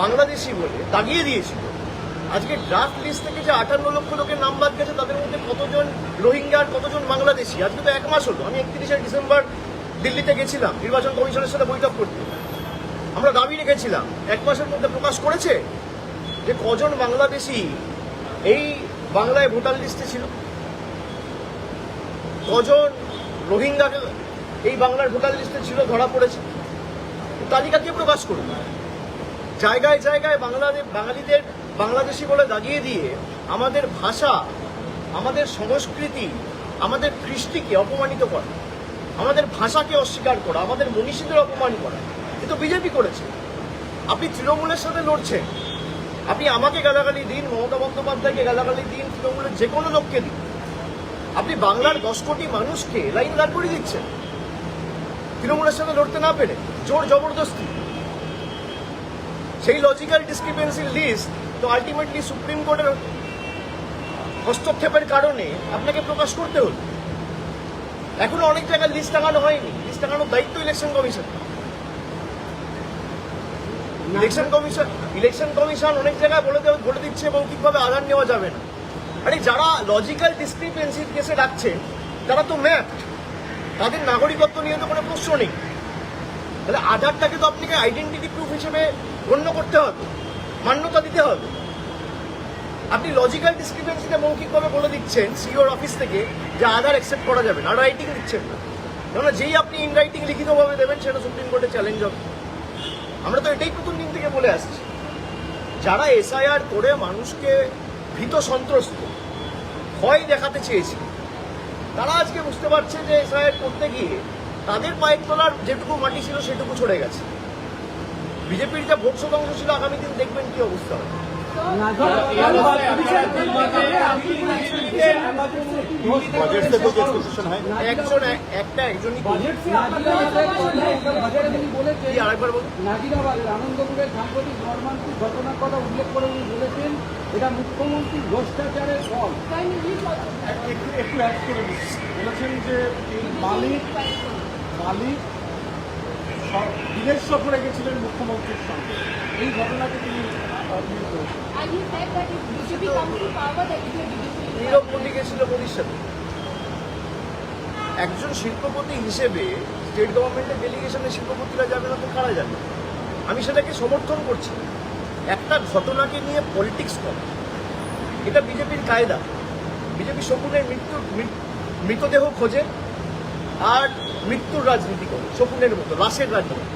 বাংলাদেশি বলে দাগিয়ে দিয়েছিল। আজকে ড্রাফট লিস্ট থেকে যে আটান্ন লক্ষ লোকের নাম বাদ গেছে, তাদের মধ্যে কতজন রোহিঙ্গা আর কতজন বাংলাদেশি? আজকে তো এক মাস হলো। আমি একত্রিশে ডিসেম্বর দিল্লিতে গেছিলাম, নির্বাচন কমিশনের সাথে বৈঠক করতে। আমরা দাবি রেখেছিলাম, এক মাসের মধ্যে প্রকাশ করেছে যে কজন বাংলাদেশি এই বাংলায় ভোটার লিস্টে ছিল? কজন রোহিঙ্গা এই বাংলার ভোটার লিস্টে ছিল ধরা পড়েছে? তালিকা কে প্রকাশ করবে? জায়গায় জায়গায় বাংলাদেশ বাঙালিদের, বাংলাদেশি বলে দাগিয়ে দিয়ে আমাদের ভাষা, আমাদের সংস্কৃতি, আমাদের কৃষ্টিকে অপমানিত করা, আমাদের ভাষাকে অস্বীকার করা, আমাদের মনীষীদের অপমান করা, এ তো বিজেপি করেছে। আপনি তৃণমূলের সাথে লড়ছেন। আপনি আমাকে গালাগালি দিন, মমতা বন্দ্যোপাধ্যায়কে গালাগালি দিন, তৃণমূলের যে কোনো লোককে দিন। আপনি বাংলার দশ কোটি মানুষকে লাইন দাঁড় করে দিচ্ছেন। তৃণমূলের সাথে লড়তে না পেরে জোর জবরদস্তি। সেই লজিক্যাল ডিসক্রিপেন্সির লিস্ট তো আলটিমেটলি সুপ্রিম কোর্টের হস্তক্ষেপের কারণে আপনাকে প্রকাশ করতে হলো। এখনও অনেক জায়গায় লিস্ট টাঙানো হয়নি। লিস্ট টাঙানোর দায়িত্ব election commission election commission election commission অনেক জায়গায় বলে দেওয়া বলে দিচ্ছে মৌখিকভাবে আধার নেওয়া যাবে না। আরে যারা লজিক্যাল ডিসক্রিপেন্সির কেসে রাখছেন তারা তো ম্যাপ তাদের নাগরিকত্ব নিয়ে তো কোনো প্রশ্ন নেই। তাহলে আধারটাকে তো আপনাকে আইডেন্টিটি প্রুফ হিসেবে গণ্য করতে হবে, মান্যতা দিতে হবে। আপনি লজিক্যাল ডিসক্রিপেন্সিতে মৌখিকভাবে বলে দিচ্ছেন সিওর অফিস থেকে যে আধার অ্যাকসেপ্ট করা যাবে না রাইটিং দিচ্ছেন না। কেননা যেই আপনি ইন রাইটিং লিখিতভাবে দেবেন, সেটা সুপ্রিম কোর্টে চ্যালেঞ্জ হবে। আমরা তো এটাই প্রথম দিন থেকে বলে আসছি। যারা এসআইআর করে মানুষকে ভীত সন্ত্রস্ত, ভয় দেখাতে চেয়েছে, তারা আজকে বুঝতে পারছে যে এসআইআর করতে গিয়ে তাদের পায়ের তলার যেটুকু মাটি ছিল, সেটুকু ছড়ে গেছে। বিজেপির যা ভোট শতাংশ ছিল আগামী দিন দেখবেন কি অবস্থা? হবে আনন্দপুরের সাম্প্রতিক মর্মান্তিক ঘটনার কথা উল্লেখ করে উনি বলেছেন এটা মুখ্যমন্ত্রী ভ্রষ্টাচারের ফল। একটু একটু অ্যাড বলেছেন যে মালিক মালিক বিদেশ সফরে গেছিলেন মুখ্যমন্ত্রীর সঙ্গে। এই ঘটনাকে তিনি. নীরব মোদী গেছিল মোদীর সাথে একজন শিল্পপতি হিসেবে স্টেট গভর্নমেন্টের ডেলিগেশনে শিল্পপতিরা যাবে না তো কারা যাবে? আমি সেটাকে সমর্থন করছি। একটা ঘটনাকে নিয়ে পলিটিক্স করা এটা বিজেপির কায়দা। বিজেপি শকুনের মৃত্যু মৃতদেহ খোঁজে। আর মৃত্যুর রাজনীতি করে, শকুনের মতো লাশের রাজনীতি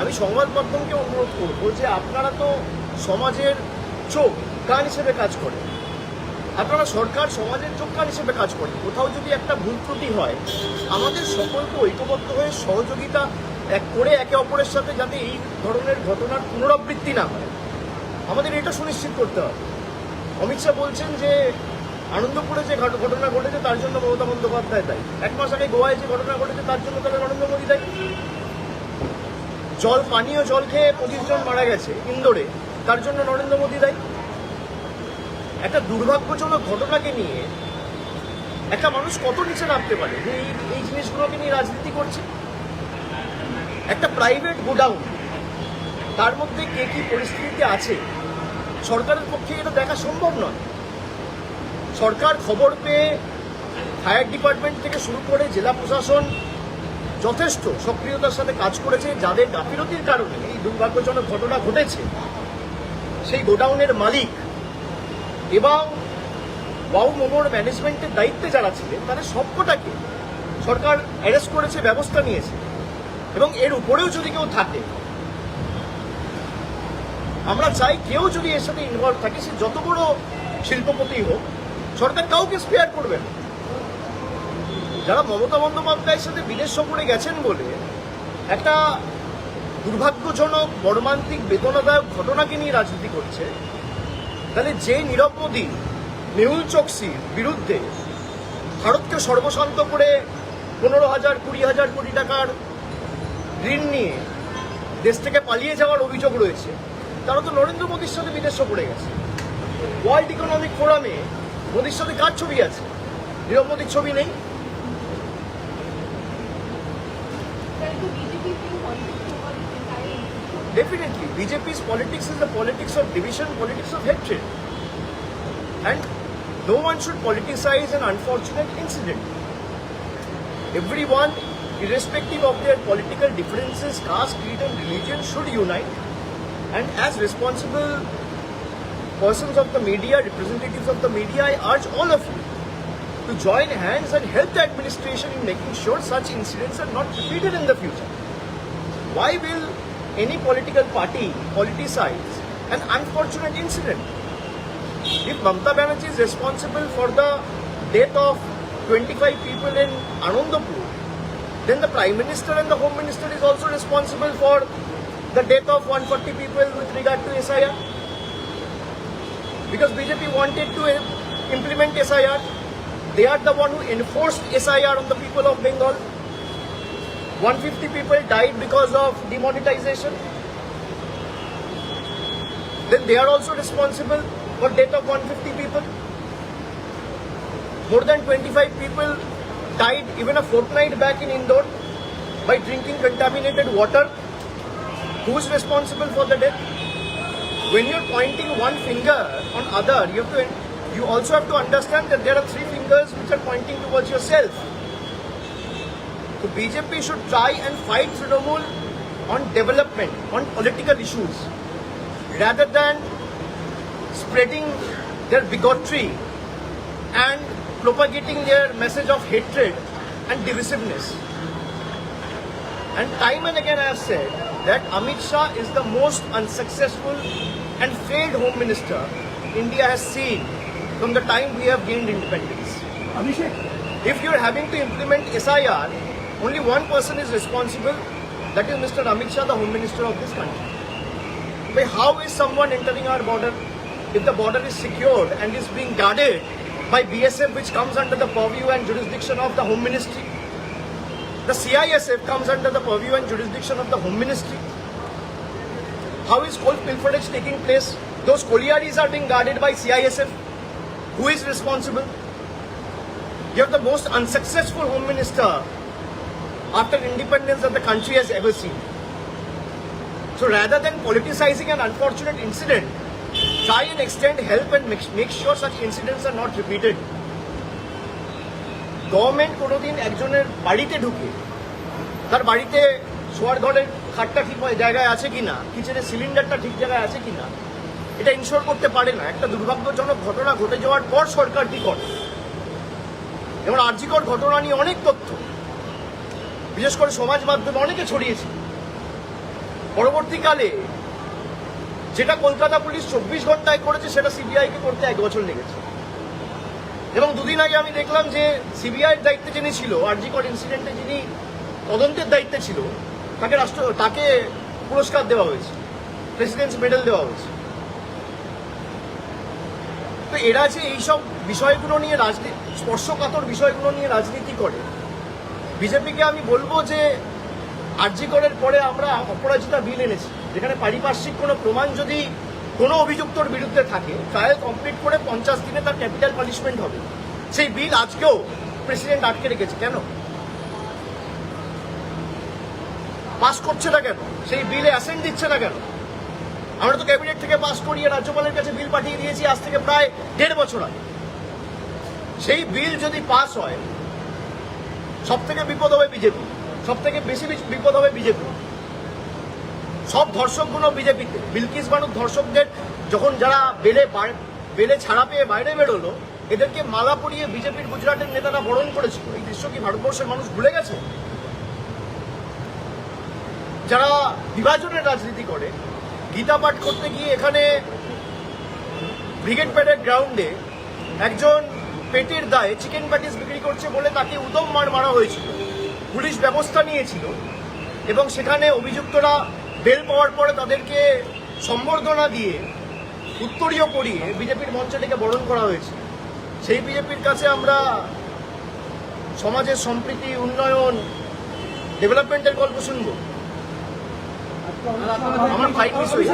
আমি সংবাদ মাধ্যমকে অনুরোধ করব যে আপনারা তো সমাজের চোখ, কান হিসেবে কাজ করেন আপনারা সরকার, সমাজের চোখ, কান হিসেবে কাজ করেন কোথাও যদি একটা ভুল ত্রুটি হয়, আমাদের সকলকে ঐক্যবদ্ধ হয়ে সহযোগিতা এক করে একে অপরের সাথে যাতে এই ধরনের ঘটনার পুনরাবৃত্তি না হয়। আমাদের এটা সুনিশ্চিত করতে হবে। অমিত শাহ বলছেন যে আনন্দপুরে যে ঘট- ঘটনা ঘটেছে, তার জন্য মমতা বন্দ্যোপাধ্যায় দায়ী। এক মাস আগে গোয়ায় যে ঘটনা ঘটেছে, তার জন্য তাহলে নরেন্দ্র মোদী দায়ী। জল, পানীয় জল খেয়ে পঁচিশ জন মারা গেছে ইন্দোরে, তার জন্য নরেন্দ্র মোদী দায়ী। একটা দুর্ভাগ্যজনক ঘটনাকে নিয়ে একটা মানুষ কত নিচে নামতে পারে? যে এই এই জিনিসগুলোকে নিয়ে রাজনীতি করছে? একটা প্রাইভেট গোডাউন তার মধ্যে কে কি পরিস্থিতিতে আছে? সরকারের পক্ষে এটা দেখা সম্ভব নয়। সরকার খবর পেয়ে ফায়ার ডিপার্টমেন্ট থেকে শুরু করে জেলা প্রশাসন যথেষ্ট সক্রিয়তার সাথে কাজ করেছে, যাদের গাফিলতির কারণে এই দুর্ভাগ্যজনক ঘটনা ঘটেছে। সেই গোডাউনের মালিক এবং বাউ মোমোর ম্যানেজমেন্টের দায়িত্বে যারা ছিলেন, তাদের সবকটাকে সরকার অ্যারেস্ট করেছে, ব্যবস্থা নিয়েছে। এবং এর উপরেও যদি কেউ থাকে, আমরা চাই কেউ যদি এর সাথে ইনভলভ থাকে, সে যত বড় শিল্পপতি হোক সরকার কাউকে স্পেয়ার করবে যারা মমতা বন্দ্যোপাধ্যায়ের সাথে বিদেশ সফরে গেছেন বলে একটা দুর্ভাগ্যজনক, মর্মান্তিক, বেদনাদায়ক ঘটনাকে নিয়ে রাজনীতি করছে, তাহলে যে নীরব মোদী, মেহুল চোকসির বিরুদ্ধে ভারতকে সর্বশান্ত করে পনেরো হাজার, কুড়ি হাজার কোটি টাকার ঋণ নিয়ে দেশ থেকে পালিয়ে যাওয়ার অভিযোগ রয়েছে, তারা তো নরেন্দ্র মোদীর সাথে বিদেশ সফরে গেছে। ওয়ার্ল্ড ইকোনমিক ফোরামে মোদীর সাথে কার ছবি আছে নীরব মোদীর ছবি নেই There is a BJP thing politics over this entire issue. Definitely, BJP's politics is the politics of division, politics of hatred. And no one should politicize an unfortunate incident. Everyone, irrespective of their political differences, caste, creed, and religion, should unite. And as responsible persons of the media, representatives of the media, I urge all of you to join hands and help the administration in making sure such incidents are not repeated in the future. Why will any political party politicize an unfortunate incident? If Mamta Banerjee is responsible for the death of 25 people in Anandapur, then the Prime Minister and the Home Minister is also responsible for the death of 140 people with regard to SIR. Because BJP wanted to uh, implement SIR, they are the one who enforced SIR on the people of Bengal. 150 people died because of demonetization. Then they are also responsible for death of 150 people. More than 25 people died even a fortnight back in Indore by drinking contaminated water. Who is responsible for the death? When you're pointing one finger on other, you have to you also have to understand that there are three fingers which are pointing towards yourself. So BJP should try and fight Trinamool on development, on political issues, rather than spreading their bigotry and propagating their message of hatred and divisiveness. And time and again I have said that Amit Shah is the most unsuccessful and failed Home Minister India has seen from the time we have gained independence. Abhishek, if you are having to implement SIR, only one person is responsible, that is Mr. Amit Shah, the Home Minister of this country. But how is someone entering our border if the border is secured and is being guarded by BSF, which comes under the purview and jurisdiction of the Home Ministry? The CISF comes under the purview and jurisdiction of the Home Ministry. How is coal pilferage taking place? Those collieries are being guarded by CISF. Who is responsible? You have the most unsuccessful home minister after independence that the country has ever seen. So rather than politicizing an unfortunate incident, try and extend help and make, make sure such incidents are not repeated. Government কোনোদিন একজনের বাড়িতে ঢুকে তার বাড়িতে শোয়ার ঘরের খাটটা ঠিক জায়গায় আছে কিনা? কিচেনের সিলিন্ডারটা ঠিক জায়গায় আছে কিনা? এটা ইনশোর করতে পারে না। একটা দুর্ভাগ্যজনক ঘটনা ঘটে যাওয়ার পর সরকার কি করে? যেমন আর্যিকর ঘটনা নিয়ে অনেক তথ্য। বিশেষ করে সমাজ মাধ্যমে অনেকে ছড়িয়েছে। পরবর্তীকালে যেটা কলকাতা পুলিশ চব্বিশ ঘন্টায় করেছে, সেটা সিবিআইকে করতে এক বছর লেগেছে। এবং দুদিন আগে আমি দেখলাম যে সিবিআইয়ের দায়িত্বে যিনি ছিল আরজিকর ইনসিডেন্টে যিনি তদন্তের দায়িত্বে ছিল তাকে রাষ্ট্র, তাকে পুরস্কার দেওয়া হয়েছে। প্রেসিডেন্টস মেডেল দেওয়া হয়েছে। তো এরা যে এইসব বিষয়গুলো নিয়ে রাজনীতি স্পর্শকাতর বিষয়গুলো নিয়ে রাজনীতি করে, বিজেপিকে আমি বলব যে আর্যিকরের পরে আমরা অপরাজিতা বিল এনেছি, যেখানে পারিপার্শ্বিক কোনো প্রমাণ যদি কোনো অভিযুক্তর বিরুদ্ধে থাকে ট্রায়াল কমপ্লিট করে পঞ্চাশ দিনে তার ক্যাপিটাল পানিশমেন্ট হবে। সেই বিল আজকেও প্রেসিডেন্ট আটকে রেখেছে। কেন? পাস করছে না কেন? সেই বিলে অ্যাসেন্ট দিচ্ছে না কেন? আমরা তো ক্যাবিনেট থেকে পাস করিয়ে রাজ্যপালের কাছে বিল পাঠিয়ে দিয়েছি, আজ থেকে প্রায় দেড় বছর আগে। সেই বিল যদি পাস হয় সব থেকে বিপদ হবে বিজেপি। সব থেকে বেশি বিপদ হবে বিজেপি। সব ধর্ষকগুলো বিজেপিতে। বিলকিস বানুর ধর্ষকদের যখন যারা বেলে বেলে ছাড়া পেয়ে বাইরে বেরোলো, এদেরকে মালা পরিয়ে বিজেপির গুজরাটের নেতারা বরণ করেছিল। এই দৃশ্য কি ভারতবর্ষের মানুষ ভুলে গেছে? যারা বিভাজনের রাজনীতি করে, গীতা পাঠ করতে গিয়ে এখানে ব্রিগেড প্যাডের গ্রাউন্ডে একজন পেটের দায়ে চিকেন প্যাটিস বিক্রি করছে বলে তাকে উদম মার মারা হয়েছিল। পুলিশ ব্যবস্থা নিয়েছিল এবং সেখানে অভিযুক্তরা বেল পাওয়ার পরে তাদেরকে সম্বর্ধনা দিয়ে উত্তরীয় করিয়ে বিজেপির মঞ্চে ডেকে বরণ করা হয়েছে। সেই বিজেপির কাছে আমরা সমাজের সম্প্রীতি, উন্নয়ন ডেভেলপমেন্টের গল্প শুনব। আমার फाइट मिस हुई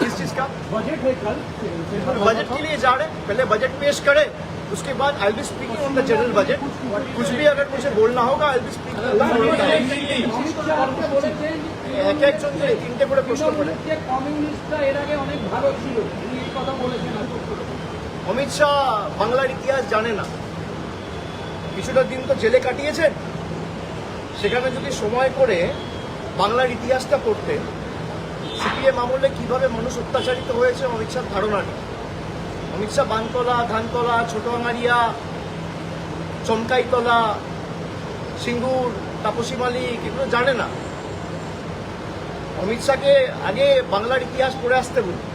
किस चीज का बजट है कल बजट के लिए जा रहे हैं पहले बजट पेश करे उसके बाद I be speaking on the general budget कुछ भी अगर मुझे बोलना होगा I be speaking Amit Shah আজকে বলেছেন এক একজন করে তিনটে করে প্রশ্ন করে তৃণমূলের যে কমিউনিস্টরা এর আগে অনেক ভালো ছিল তিনি এই কথা বলেছেন আজকে। অমিত শাহ বাংলার ইতিহাস জানে না কিছুটা দিন তো জেলে কাটিয়েছেন সেখানে যদি সময় করে বাংলার ইতিহাসটা পড়তে, সিপিএম আমলে কীভাবে মানুষ অত্যাচারিত হয়েছে অমিত শাহ ধারণা নেই। অমিত শাহ বানতলা ধানতলা ছোটআঙারিয়া চমকাইতলা, সিঙ্গুর, তাপসী মালিক, এগুলো জানে না। অমিত শাহকে আগে বাংলার ইতিহাস পড়ে আসতে বলুন।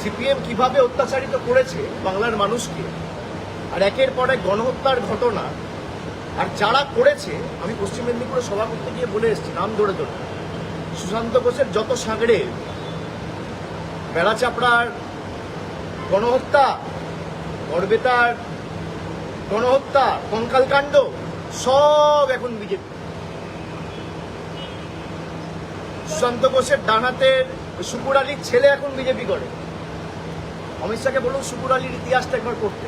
সিপিএম কীভাবে অত্যাচারিত করেছে বাংলার মানুষকে, আর একের পর এক গণহত্যার ঘটনা আর যারা করেছে, আমি পশ্চিম মেদিনীপুরে সভা করতে গিয়ে বলে এসেছি, নাম ধরে ধরে। সুশান্ত ঘোষের যত সাগড়ে বেড়া চাপড়ার গণহত্যা গড়বেতার গণহত্যা, কঙ্কালকাণ্ড, সব এখন বিজেপি। সুশান্ত ঘোষের ডানাতের শুকুর আলীর ছেলে এখন বিজেপি করে। অমিত শাহকে বলুন শুকুর আলীর ইতিহাসটা একবার করতে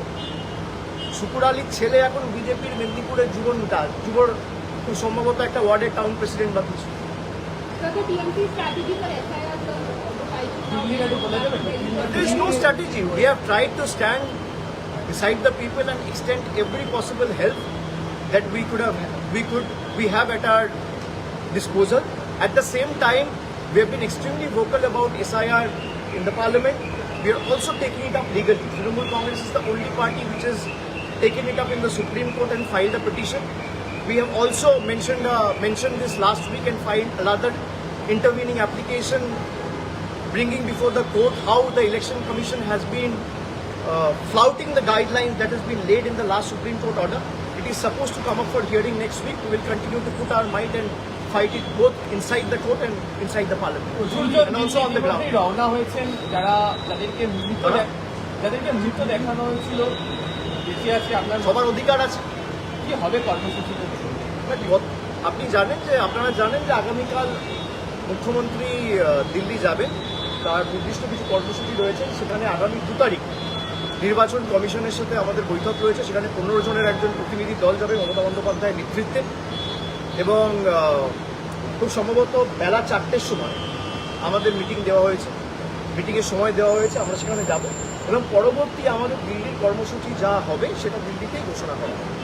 শুকুর আলীর ছেলে এখন বিজেপির মেদিনীপুরের জীবনটা যুবর খুব সম্ভবত একটা ওয়ার্ডের টাউন প্রেসিডেন্ট বা কিছু Sir, the TMC strategy for SIR, sir, There is no strategy. We have tried to stand beside the people and extend every possible help that we could have, we could, we have at our disposal. At the same time, we have been extremely vocal about SIR in the parliament. We are also taking it up legally. Trinamool Congress is the only party which has taken it up in the Supreme Court and filed a petition. We have also mentioned uh, mentioned this last week and filed another intervening application bringing before the court how the election commission has been uh, flouting the guidelines that has been laid in the last Supreme Court order. It is supposed to come up for hearing next week. We will continue to put our might and fight it both inside the court and inside the parliament and also on the ground. ইতিমধ্যেই রওনা হয়েছেন যারা যাদেরকে মৃত দাদা? দেখ- যাদেরকে মৃত দেখানো হয়েছিল বেঁচে আছে আপনার সবার অধিকার আছে। কি হবে কর্মসূচিতে? আপনি জানেন যে আপনারা জানেন যে আগামীকাল মুখ্যমন্ত্রী দিল্লি যাবেন। তার নির্দিষ্ট কিছু কর্মসূচি রয়েছে। সেখানে আগামী দু তারিখ নির্বাচন কমিশনের সাথে আমাদের বৈঠক রয়েছে। সেখানে পনেরো জনের একজন প্রতিনিধি দল যাবে মমতা বন্দ্যোপাধ্যায়ের নেতৃত্বে। এবং খুব সম্ভবত বেলা চারটের সময় আমাদের মিটিং দেওয়া হয়েছে। মিটিংয়ের সময় দেওয়া হয়েছে। আমরা সেখানে যাব। এবং পরবর্তী আমাদের দিল্লির কর্মসূচি যা হবে সেটা দিল্লিতেই ঘোষণা করা হবে।